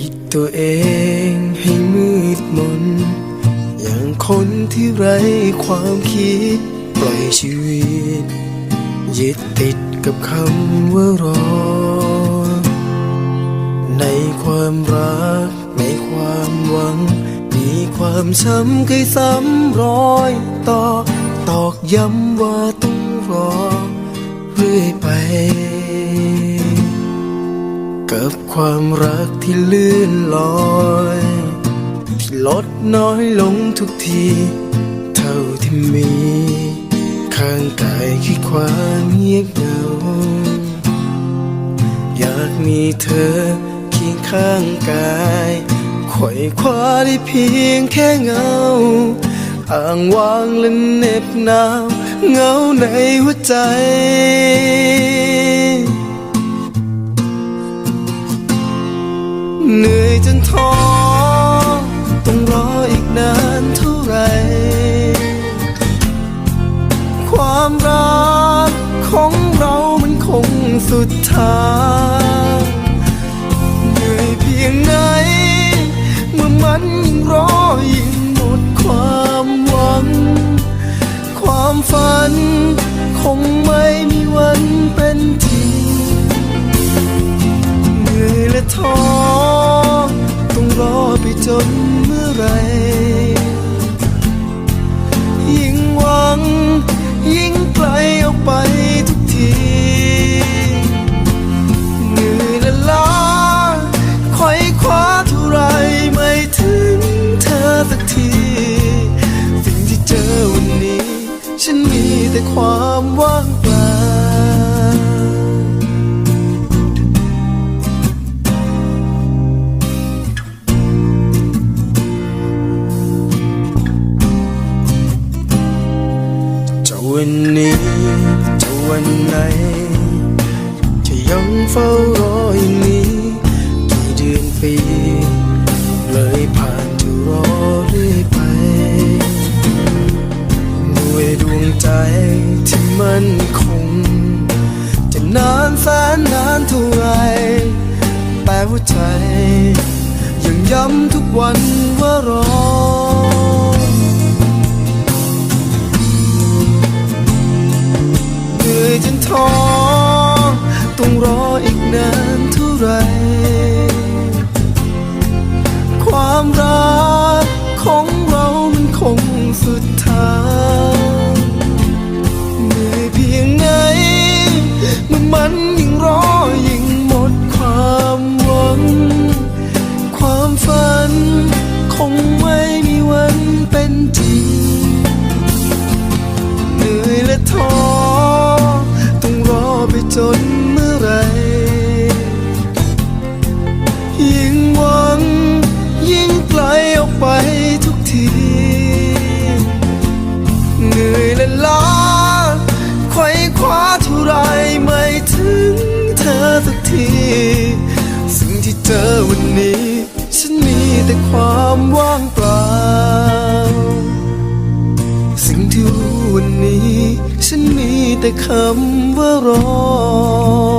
ิดตัวเองให้มืดมน อย่างคนที่ไร้ความคิดปล่อยชีวิตยึดติดกับคำว่ารอ ในความรัก ในความหวัง มีความช้ำเคยซ้ำรอยต่อตอกย้ำว่าต้องรอเรื่อยไป ความรักที่ลื่นลอย ที่ลดน้อยลงทุกที เท่าที่มี ข้างกายคือความเงียบเหงา อยากมีเธอเคียงข้างกายไขว่คว้าได้เพียงแค่เงาอ่างวางและเน็บหนาวเงาในหัวใจ เหนื่อยจนท้อต้องรออีกนานเท่าไร ความรักของเรามันคงสุดทางเหนื่อยเพียงไหน เมื่อมันยิ่งรอยิ่งหมดความหวัง ความฝันคงไม่มีวันเป็น เห วันนี้จะวันไหน จะยังเฝ้ารออย่างนี้ กี่เดือนปีเลยผ่านจะรอเรื่อยไป ด้วยดวงใจที่มันคง จะนานแสนนานเท่าไรแต่หัวใจ ยังย้ำทุกวันว่ารอ ออีกนานเท่าไร ความรัก ยิ่งหวัง ยิ่งไกลออกไปทุกที เหนื่อยและล้าไขว่คว้าเท่าไรไม่ถึงเธอสักที สิ่งที่เจอวันนี้ ฉันมีแต่ความว่างเปล่า สิ่งที่รู้วันนี้ ฉันมีแต่คำว่ารอ